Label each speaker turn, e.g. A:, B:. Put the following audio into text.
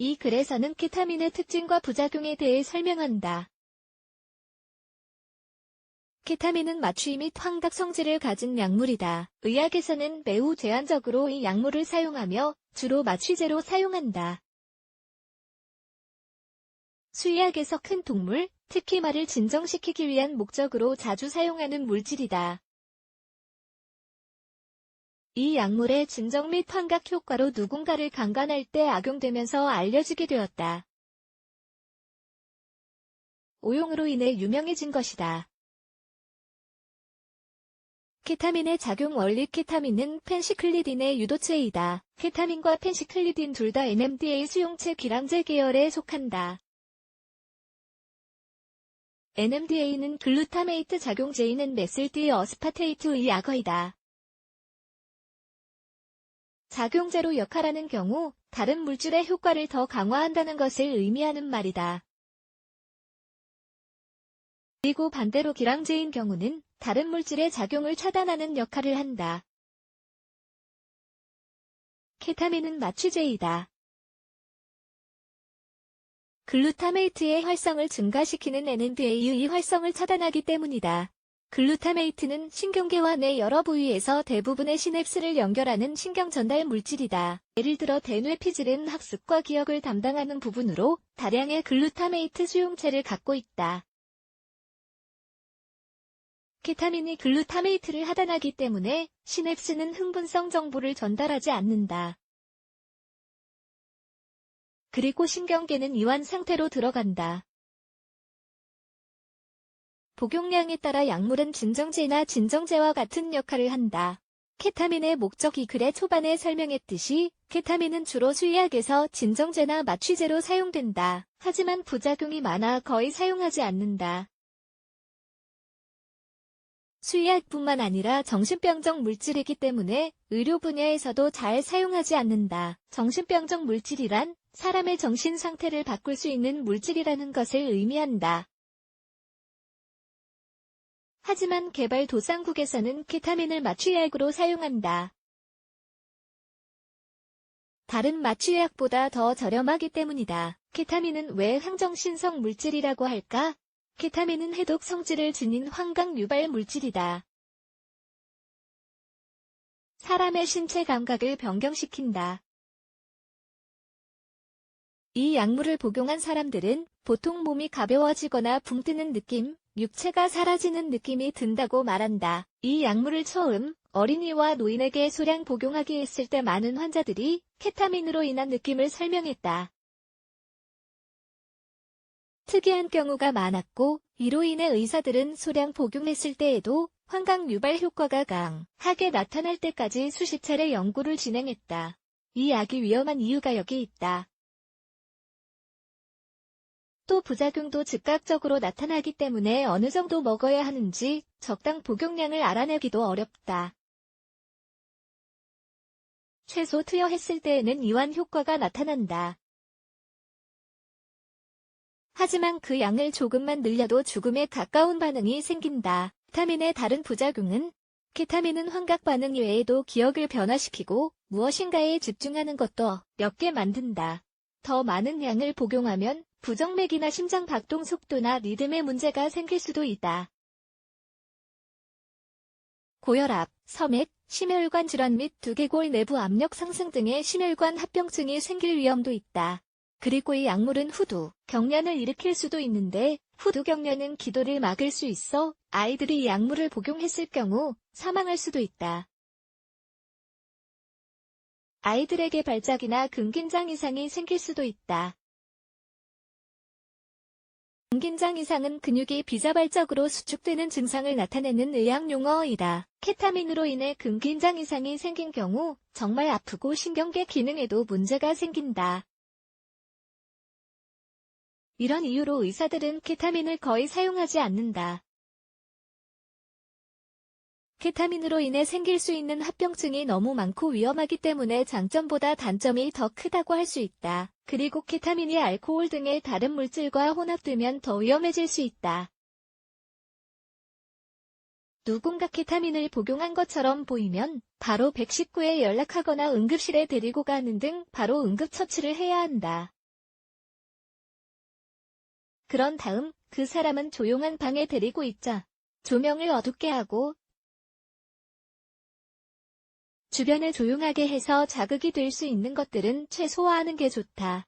A: 이 글에서는 케타민의 특징과 부작용에 대해 설명한다. 케타민은 마취 및 환각 성질을 가진 약물이다. 의학에서는 매우 제한적으로 이 약물을 사용하며 주로 마취제로 사용한다. 수의학에서 큰 동물, 특히 말을 진정시키기 위한 목적으로 자주 사용하는 물질이다. 이 약물의 진정 및 환각 효과로 누군가를 강간할 때 악용되면서 알려지게 되었다. 오용으로 인해 유명해진 것이다. 케타민의 작용 원리 케타민은 펜시클리딘의 유도체이다. 케타민과 펜시클리딘 둘 다 NMDA 수용체 기량제 계열에 속한다. NMDA는 글루타메이트 작용제이는 메실디 어스파테이트의 약어이다. 작용제로 역할하는 경우 다른 물질의 효과를 더 강화한다는 것을 의미하는 말이다. 그리고 반대로 기량제인 경우는 다른 물질의 작용을 차단하는 역할을 한다. 케타민은 마취제이다. 글루타메이트의 활성을 증가시키는 NMDA의 활성을 차단하기 때문이다. 글루타메이트는 신경계와 내 여러 부위에서 대부분의 시냅스를 연결하는 신경 전달 물질이다. 예를 들어 대뇌피질은 학습과 기억을 담당하는 부분으로 다량의 글루타메이트 수용체를 갖고 있다. 케타민이 글루타메이트를 하단하기 때문에 시냅스는 흥분성 정보를 전달하지 않는다. 그리고 신경계는 이완 상태로 들어간다. 복용량에 따라 약물은 진정제나 진정제와 같은 역할을 한다. 케타민의 목적 이 글의 초반에 설명했듯이 케타민은 주로 수의학에서 진정제나 마취제로 사용된다. 하지만 부작용이 많아 거의 사용하지 않는다. 수의학뿐만 아니라 정신병적 물질이기 때문에 의료 분야에서도 잘 사용하지 않는다. 정신병적 물질이란 사람의 정신 상태를 바꿀 수 있는 물질이라는 것을 의미한다. 하지만 개발 도상국에서는 케타민을 마취약으로 사용한다. 다른 마취약보다 더 저렴하기 때문이다. 케타민은 왜 항정신성 물질이라고 할까? 케타민은 해독 성질을 지닌 환각 유발 물질이다. 사람의 신체 감각을 변경시킨다. 이 약물을 복용한 사람들은 보통 몸이 가벼워지거나 붕 뜨는 느낌, 육체가 사라지는 느낌이 든다고 말한다. 이 약물을 처음 어린이와 노인에게 소량 복용하기 했을 때 많은 환자들이 케타민으로 인한 느낌을 설명했다. 특이한 경우가 많았고 이로 인해 의사들은 소량 복용했을 때에도 환각 유발 효과가 강하게 나타날 때까지 수십 차례 연구를 진행했다. 이 약이 위험한 이유가 여기 있다. 또 부작용도 즉각적으로 나타나기 때문에 어느 정도 먹어야 하는지 적당 복용량을 알아내기도 어렵다. 최소 투여했을 때에는 이완 효과가 나타난다. 하지만 그 양을 조금만 늘려도 죽음에 가까운 반응이 생긴다. 케타민의 다른 부작용은 케타민은 환각 반응 외에도 기억을 변화시키고 무엇인가에 집중하는 것도 어렵게 만든다. 더 많은 양을 복용하면 부정맥이나 심장 박동 속도나 리듬에 문제가 생길 수도 있다. 고혈압, 섬액, 심혈관 질환 및 두개골 내부 압력 상승 등의 심혈관 합병증이 생길 위험도 있다. 그리고 이 약물은 후두, 경련을 일으킬 수도 있는데 후두 경련은 기도를 막을 수 있어 아이들이 이 약물을 복용했을 경우 사망할 수도 있다. 아이들에게 발작이나 근긴장 이상이 생길 수도 있다. 근긴장 이상은 근육이 비자발적으로 수축되는 증상을 나타내는 의학 용어이다. 케타민으로 인해 근긴장 이상이 생긴 경우 정말 아프고 신경계 기능에도 문제가 생긴다. 이런 이유로 의사들은 케타민을 거의 사용하지 않는다. 케타민으로 인해 생길 수 있는 합병증이 너무 많고 위험하기 때문에 장점보다 단점이 더 크다고 할 수 있다. 그리고 케타민이 알코올 등의 다른 물질과 혼합되면 더 위험해질 수 있다. 누군가 케타민을 복용한 것처럼 보이면 바로 119에 연락하거나 응급실에 데리고 가는 등 바로 응급처치를 해야 한다. 그런 다음 그 사람은 조용한 방에 데리고 있자. 조명을 어둡게 하고 주변을 조용하게 해서 자극이 될 수 있는 것들은 최소화하는 게 좋다.